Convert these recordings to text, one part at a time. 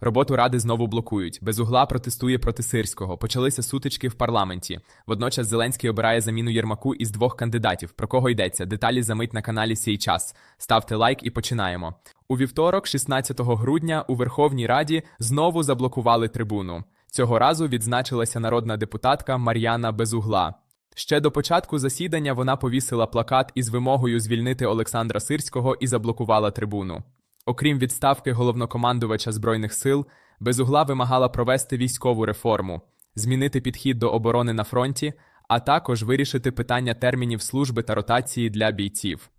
Роботу ради знову блокують. Безугла протестує проти сирського. Почалися сутички в парламенті. Водночас Зеленський обирає заміну Єрмаку із двох кандидатів. Про кого йдеться? Деталі замить на каналі Сій час. Ставте лайк і починаємо. У вівторок, 16 грудня, у Верховній Раді знову заблокували трибуну. Цього разу відзначилася народна депутатка Мар'яна Безугла. Ще до початку засідання вона повісила плакат із вимогою звільнити Олександра Сирського і заблокувала трибуну. Окрім відставки головнокомандувача збройних сил, Безугла вимагала провести військову реформу, змінити підхід до оборони на фронті, а також вирішити питання термінів служби та ротації для бійців.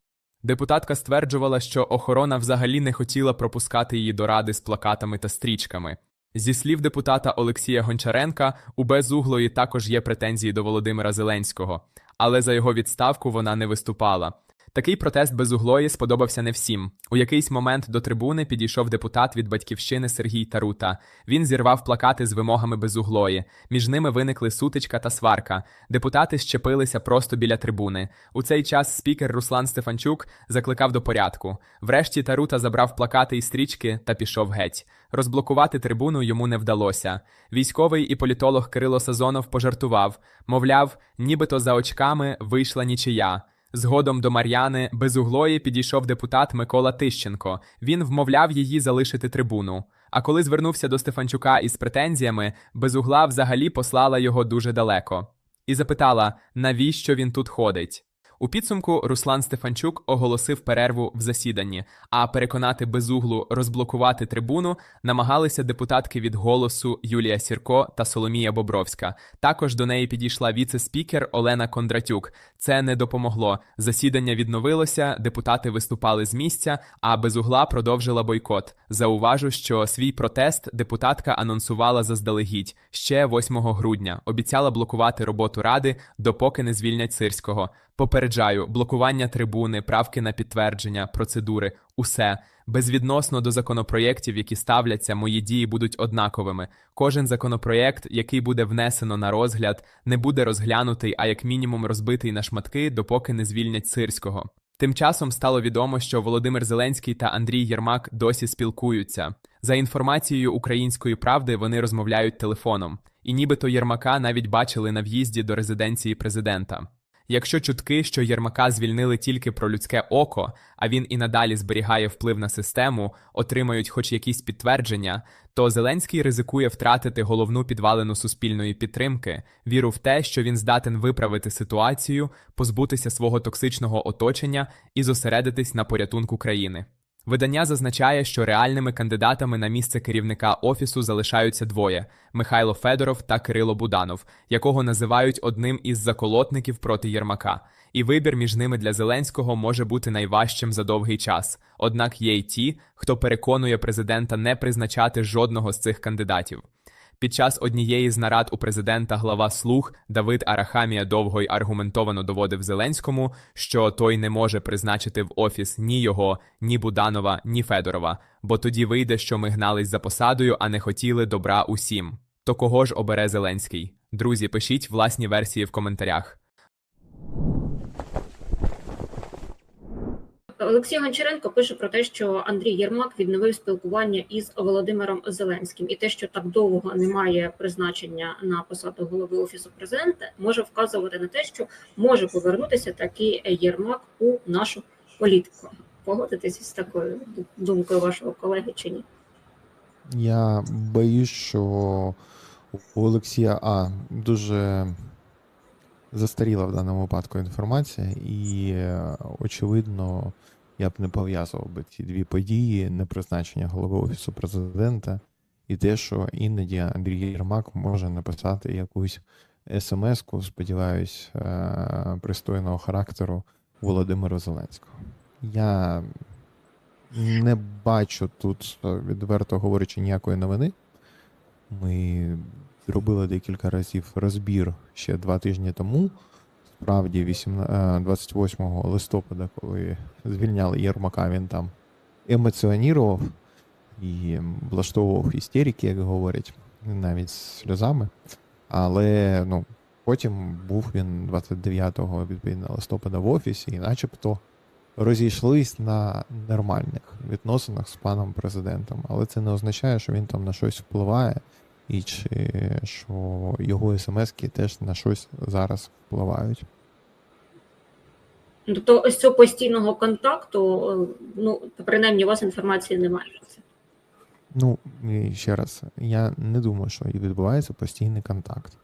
Депутатка стверджувала, що охорона взагалі не хотіла пропускати її до ради з плакатами та стрічками. Зі слів депутата Олексія Гончаренка, у Безуглої також є претензії до Володимира Зеленського, але за його відставку вона не виступала. Такий протест безуглої сподобався не всім. У якийсь момент до трибуни підійшов депутат від батьківщини Сергій Тарута. Він зірвав плакати з вимогами безуглої. Між ними виникли сутичка та сварка. Депутати щепилися просто біля трибуни. У цей час спікер Руслан Стефанчук закликав до порядку. Врешті Тарута забрав плакати і стрічки та пішов геть. Розблокувати трибуну йому не вдалося. Військовий і політолог Кирило Сазонов пожартував, мовляв, нібито за очками вийшла нічия. Згодом до Мар'яни безуглої підійшов депутат Микола Тищенко. Він вмовляв її залишити трибуну. А коли звернувся до Стефанчука із претензіями, безугла взагалі послала його дуже далеко і запитала, навіщо він тут ходить. У підсумку Руслан Стефанчук оголосив перерву в засіданні, а переконати безуглу розблокувати трибуну намагалися депутатки від голосу Юлія Сірко та Соломія Бобровська. Також до неї підійшла віце-спікер Олена Кондратюк. Це не допомогло. Засідання відновилося, депутати виступали з місця, а безугла продовжила бойкот. Зауважу, що свій протест депутатка анонсувала заздалегідь ще 8 грудня. Обіцяла блокувати роботу ради, допоки не звільнять сирського. Попереджаю, блокування трибуни, правки на підтвердження, процедури, усе безвідносно до законопроєктів, які ставляться, мої дії будуть однаковими. Кожен законопроєкт, який буде внесено на розгляд, не буде розглянутий, а як мінімум розбитий на шматки, допоки не звільнять сирського. Тим часом стало відомо, що Володимир Зеленський та Андрій Єрмак досі спілкуються. За інформацією української правди, вони розмовляють телефоном, і нібито Єрмака навіть бачили на в'їзді до резиденції президента. Якщо чутки, що Єрмака звільнили тільки про людське око, а він і надалі зберігає вплив на систему, отримають хоч якісь підтвердження, то Зеленський ризикує втратити головну підвалину суспільної підтримки, віру в те, що він здатен виправити ситуацію, позбутися свого токсичного оточення і зосередитись на порятунку країни. Видання зазначає, що реальними кандидатами на місце керівника офісу залишаються двоє: Михайло Федоров та Кирило Буданов, якого називають одним із заколотників проти Єрмака. І вибір між ними для Зеленського може бути найважчим за довгий час. Однак є й ті, хто переконує президента не призначати жодного з цих кандидатів. Під час однієї з нарад у президента глава слуг Давид Арахамія довго й аргументовано доводив Зеленському, що той не може призначити в офіс ні його, ні Буданова, ні Федорова, бо тоді вийде, що ми гнались за посадою, а не хотіли добра усім. То кого ж обере Зеленський? Друзі, пишіть власні версії в коментарях. Олексій Гончаренко пише про те, що Андрій Єрмак відновив спілкування із Володимиром Зеленським, і те, що так довго немає призначення на посаду голови офісу президента, може вказувати на те, що може повернутися такий Єрмак у нашу політику. Погодитесь з такою думкою вашого колеги чи ні? Я боюсь, що у Олексія А дуже застаріла в даному випадку інформація, і, е, очевидно, я б не пов'язував би ці дві події, непризначення голови Офісу президента і те, що іноді Андрій Єрмак може написати якусь смс-ку, сподіваюсь, е, пристойного характеру Володимиру Зеленського. Я не бачу тут, відверто говорячи, ніякої новини. Ми зробили декілька разів розбір ще два тижні тому. Справді, 28 листопада, коли звільняли Єрмака, він там емоціонірував і влаштовував істерики, як говорять, навіть сльозами. Але ну, потім був він 29 відповідно листопада в офісі, і начебто розійшлись на нормальних відносинах з паном президентом. Але це не означає, що він там на щось впливає, і чи що його смски теж на щось зараз впливають. Тобто ось цього постійного контакту, е, ну принаймні у вас інформації немає про це. Ну, і ще раз, я не думаю, що відбувається постійний контакт.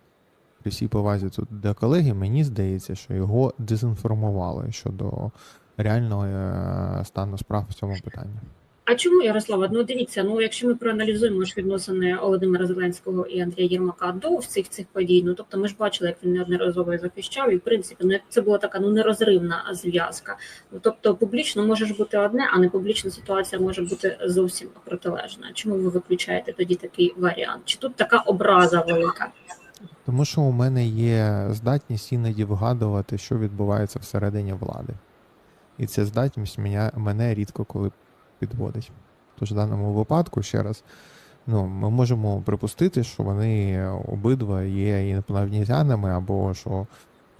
При всій повазі тут до колеги, мені здається, що його дезінформували щодо реального е, стану справ в цьому питанні. А чому Ярослава? Ну дивіться, ну якщо ми проаналізуємо ж відносини Володимира Зеленського і Андрія Єрмака до всіх цих подій, ну тобто ми ж бачили, як він неодноразово захищав, і в принципі, ну це була така ну нерозривна зв'язка. Ну тобто, публічно може ж бути одне, а не публічна ситуація може бути зовсім протилежна. Чому ви виключаєте тоді такий варіант? Чи тут така образа велика? Тому що у мене є здатність іноді вгадувати, що відбувається всередині влади. І ця здатність мене, мене рідко коли підводить. Тож в даному випадку, ще раз, ну, ми можемо припустити, що вони обидва є інопланетянами, або що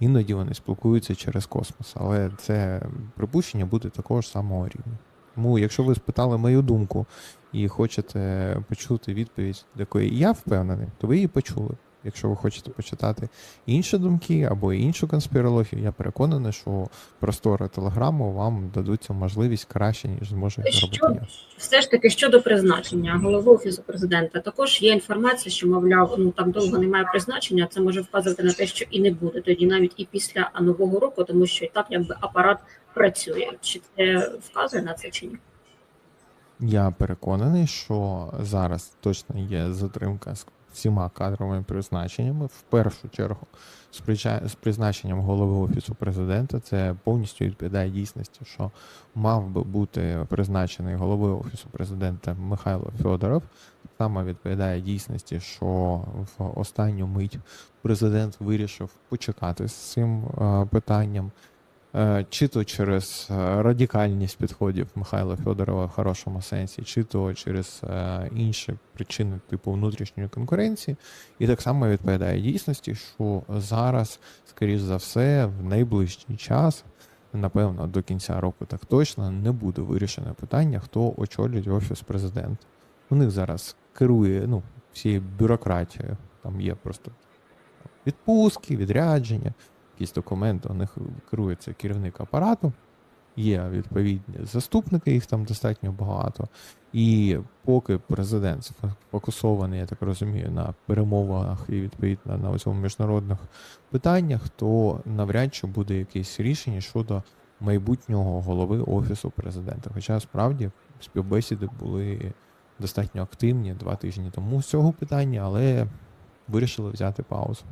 іноді вони спілкуються через космос. Але це припущення буде такого ж самого рівня. Тому, якщо ви спитали мою думку і хочете почути відповідь, до якої я впевнений, то ви її почули. Якщо ви хочете почитати інші думки або іншу конспірологію, я переконаний, що простори телеграму вам дадуть цю можливість краще, ніж зможе зробити я. все ж таки щодо призначення голови офісу президента, також є інформація, що мовляв, ну так довго немає призначення. Це може вказувати на те, що і не буде тоді, навіть і після нового року, тому що і так якби апарат працює. Чи це вказує на це чи ні? Я переконаний, що зараз точно є затримка з всіма кадровими призначеннями. В першу чергу з призначенням голови офісу президента. Це повністю відповідає дійсності, що мав би бути призначений головою офісу президента Михайло Федоров. Саме відповідає дійсності, що в останню мить президент вирішив почекати з цим е, питанням. Е, Чи то через е, радикальність підходів Михайла Федорова в хорошому сенсі, чи то через е, інші причини типу внутрішньої конкуренції, і так само відповідає дійсності, що зараз, скоріш за все, в найближчий час, напевно, до кінця року так точно не буде вирішено питання, хто очолює офіс президента. У них зараз керує ну, всією бюрократією. Там є просто відпустки, відрядження якісь документи, у них керується керівник апарату, є відповідні заступники, їх там достатньо багато. І поки президент фокусований, я так розумію, на перемовах і відповідно на цьому міжнародних питаннях, то навряд чи буде якесь рішення щодо майбутнього голови офісу президента. Хоча справді співбесіди були достатньо активні два тижні тому з цього питання, але вирішили взяти паузу.